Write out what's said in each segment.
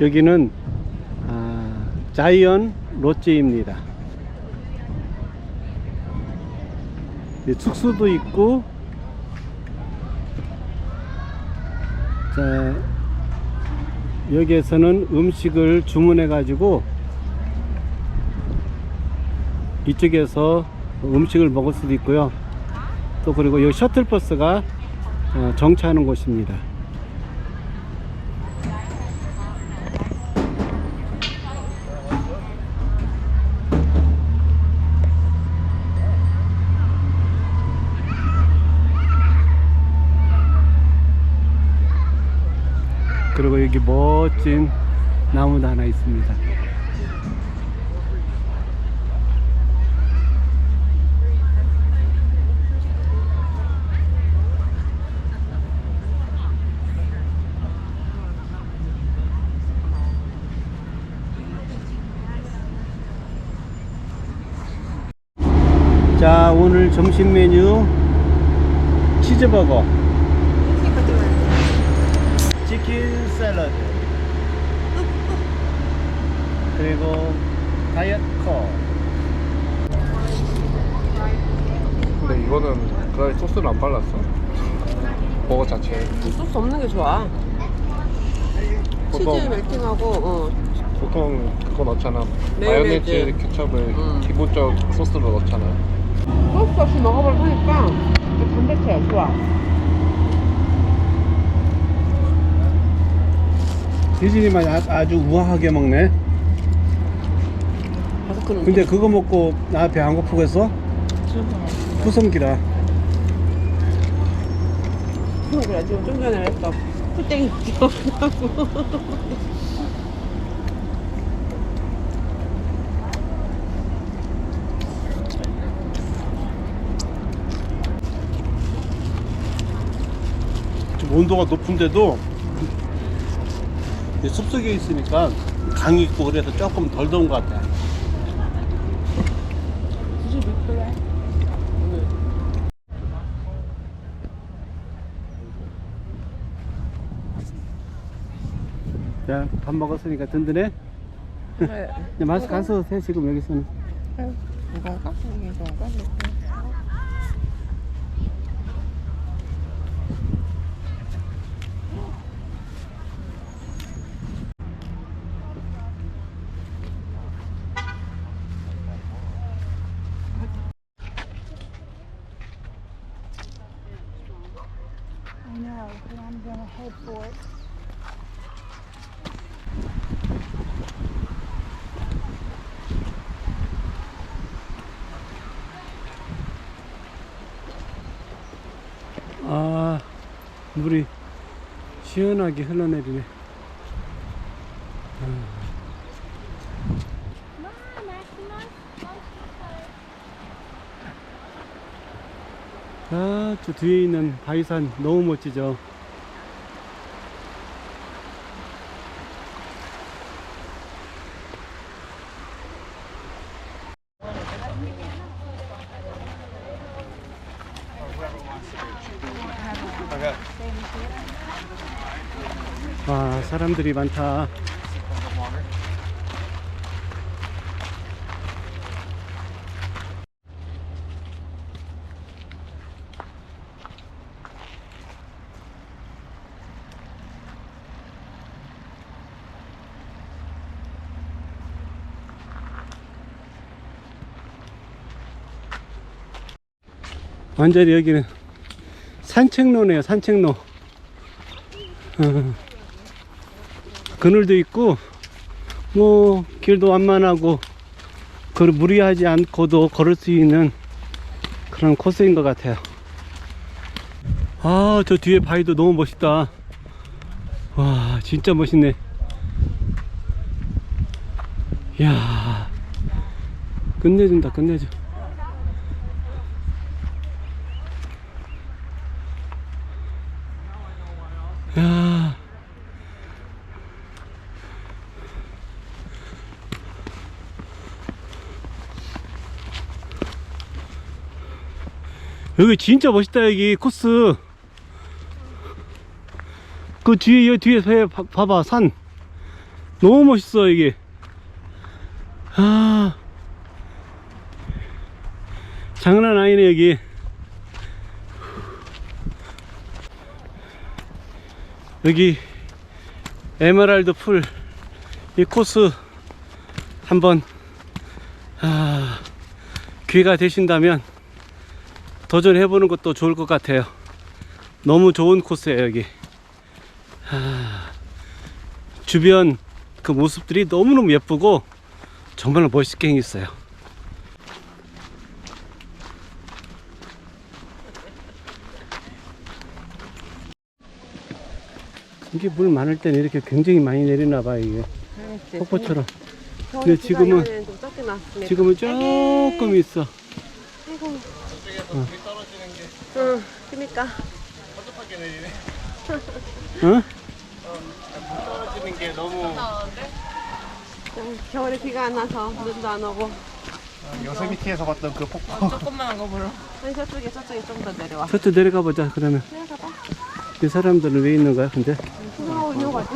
여기는 아, 자이언 롯지입니다. 네, 숙소도 있고 자 여기에서는 음식을 주문해 가지고 이쪽에서 음식을 먹을 수도 있고요. 또 그리고 이 셔틀버스가 어, 정차하는 곳입니다. 그리고 여기 멋진 나무도 하나 있습니다. 자, 오늘 점심 메뉴 치즈버거, 치킨 샐러드, 그리고 다이어트 코. 근데 이거는 그다음에 소스를 안 발랐어. 버거 자체에. 소스 없는 게 좋아. 치즈 보통, 멜팅하고 어. 보통 그거 넣잖아. 마요네즈. 마요네즈, 케첩을 음. 기본적 소스로 넣잖아. 소스 없이 먹어볼 테니까 담백해 좋아. 유진이만 아- 아주 우아하게 먹네. 근데 그거 먹고 나 배 안 고프겠어? 후성기라. 그래 지금 좀 전에 했어. 풀땡이 기억나고. 좀 온도가 높은데도 숲속에 있으니까 강이 있고 그래서 조금 덜 더운 것 같아. 자, 밥 먹었으니까 든든해? 그래. 이제 마스 가서 세 지금 여기서는. 이거 할까? 이거 할까? I know, gonna head for it. 아, 물이 시원하게 흘러내리네. 아, 저 뒤에 있는 바위산 너무 멋지죠? 와, 사람들이 많다. 완전히 여기는 산책로네요, 산책로. 어, 그늘도 있고, 뭐, 길도 완만하고, 그 무리하지 않고도 걸을 수 있는 그런 코스인 것 같아요. 아, 저 뒤에 바위도 너무 멋있다. 와, 진짜 멋있네. 이야, 끝내준다, 끝내줘. 여기 진짜 멋있다 여기. 코스. 그 뒤에 여기 뒤에 서 봐봐 산. 너무 멋있어 이게 아. 장난 아니네 여기. 여기 에메랄드 풀 이 코스 한번 아, 기회가 되신다면 도전해 보는 것도 좋을 것 같아요. 너무 좋은 코스예요 여기. 아, 주변 그 모습들이 너무너무 예쁘고 정말 멋있게 생겼어요. 이게 물 많을 때는 이렇게 굉장히 많이 내리나 봐 이게. 폭포처럼. 근데 지금은-. 지금은 조금 있어 저쪽에서 물이 떨어지는 게 응, 그니까. 허접하게 내리네. 어? 물 떨어지는 게 너무 응, 겨울에 비가 안 나서 눈도 안 오고. 요세미티에서 봤던 그 폭포. 조금만한 거 보러. 아니, 저쪽에, 저쪽에 좀 더 내려와. 저쪽 내려가 보자 그러면 내려가봐. 이 사람들은 왜 있는 거야 근데 어, 이거 가지.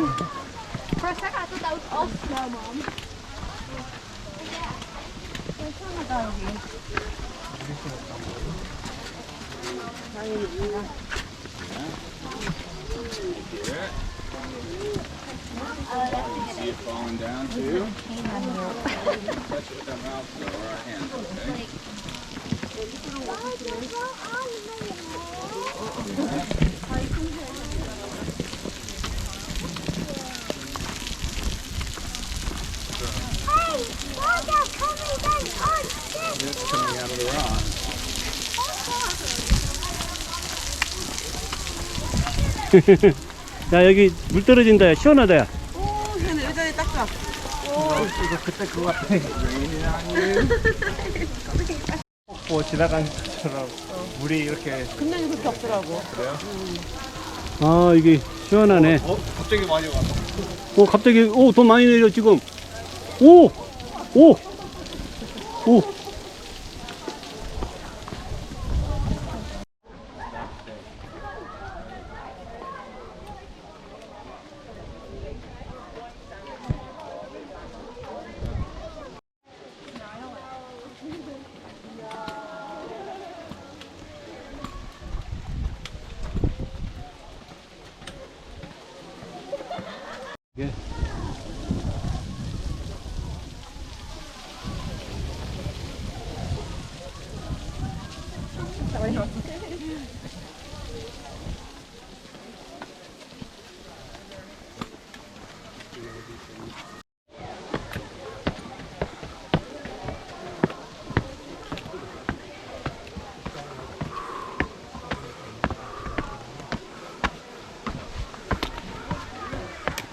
For a second, I thought that was us. No, mom. See it falling down too. Touch it with mouth or our hands. 야 여기 물 떨어진다 야 시원하다 야 오, 얘는 의자에 딱 좋아. 이거 그때 그거 같아. 폭포 지나간 것처럼 물이 이렇게. 금년이 그렇게 없더라고. 아 이게 시원하네 어? 갑자기 많이 와서. 오 갑자기 오더 많이 내려 지금 오 오 오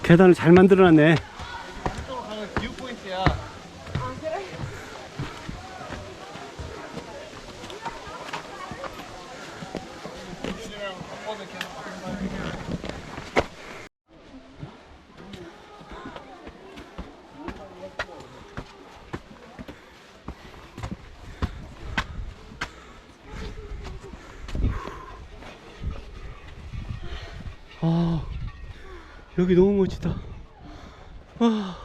계단을 잘 만들어놨네 이쪽으로 가는 뷰 포인트야. 아 여기 너무 멋지다. 와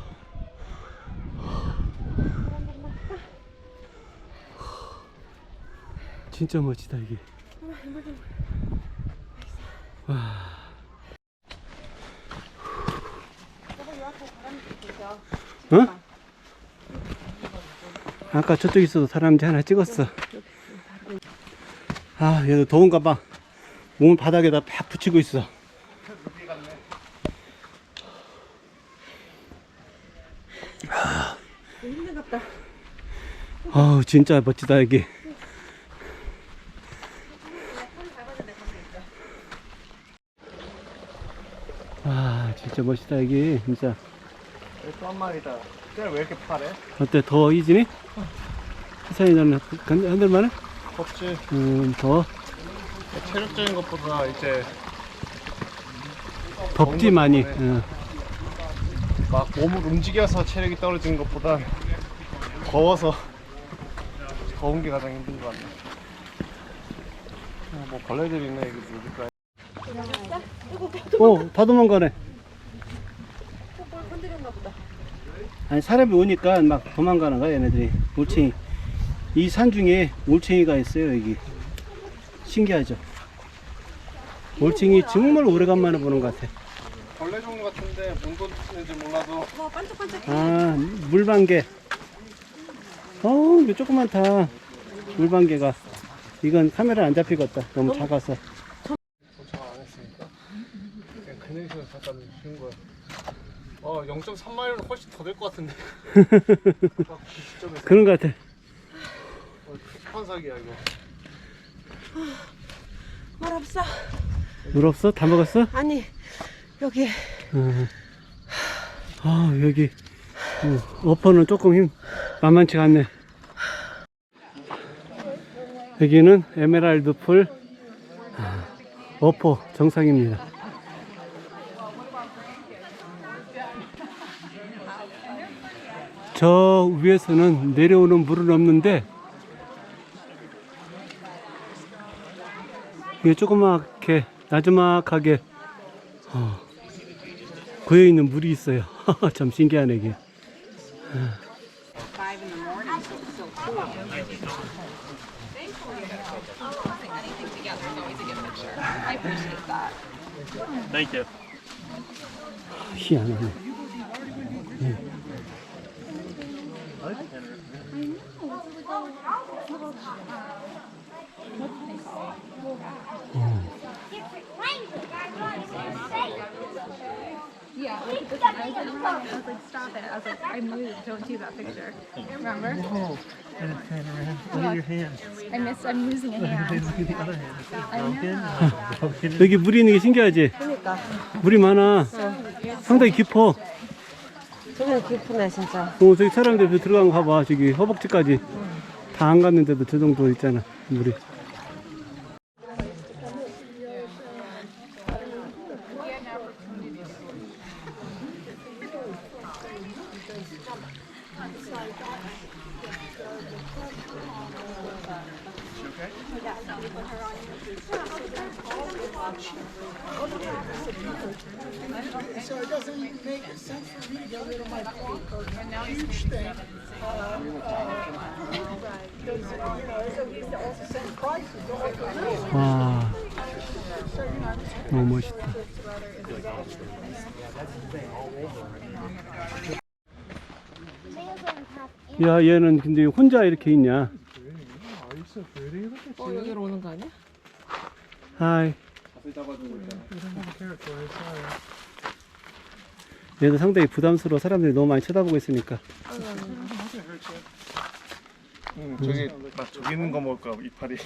진짜 멋지다 이게. 와 어? 아까 저쪽에 있어도 사람들 하나 찍었어. 아 얘도 더운가 봐. 몸을 바닥에다 팍 붙이고 있어 힘들겠다. 아우 진짜 멋지다 여기 아 진짜 멋있다 여기 진짜 또한 마리다. 쟤왜 이렇게 파래? 어때 이진이? 세상에 나는 흔들만해? 덥지. 음 더워 체력적인 것보다 이제 덥지 많이 거네. 어. 막 몸을 움직여서 체력이 떨어지는 것보다 더워서 더운 게 가장 힘든 것 같네. 아, 뭐 벌레들 있네 여기 누굴까? 어, 다 도망가네. 아니 사람이 오니까 막 도망가는 거야 얘네들이 올챙이 이 산 중에 올챙이가 있어요 여기 신기하죠 올챙이 정말 오래간만에 보는 것 같아 벌레 종류 같은데 뭔 건지 몰라도. 아 물방개 어우 이거 조그맣다 물방개가 이건 카메라 안 잡히겠다 너무 작아서 도착 안 했으니까 그냥 그네이션을 갖다 주는 거야. 어, 0.3마일은 훨씬 더 될 것 같은데. 딱 그 시점에서 그런 것 같아 어, 급한 사기야 이거. 말 없어. 물 없어? 다 먹었어? 아니 여기 어. 아 여기 어, 어퍼는 조금 힘 만만치가 않네 여기는 에메랄드 풀 아, 어퍼 정상입니다 저 위에서는 내려오는 물은 없는데 이게 조그맣게 나지막하게 어, 고여 있는 물이 있어요. 참 신기하네 이게. 희한하네. 예. Yeah, look at this one. I was like, running. I was like, stop it. I was like, I moved. Don't do that picture. Remember? I missed. I'm losing a hand. I know. 여기 물이 있는 게 신기하지? 그러니까 물이 많아. 상당히 깊어. 저기는 깊으네 진짜. 어, 저기 사람들 들어간 거 봐봐. 저기 허벅지까지 다 안 갔는데도 저 정도 있잖아. 물이. So it doesn't make sense for me to get rid of my huge thing. Uh, because, you know, also. Wow. How much? 야, 얘는 근데 혼자 이렇게 있냐? 어 여기로 오는 거 아니야? 하이. 얘도 상당히 부담스러워. 사람들이 너무 많이 쳐다보고 있으니까. 응, 저기 나 저기 있는 거 먹을 거야 이파리.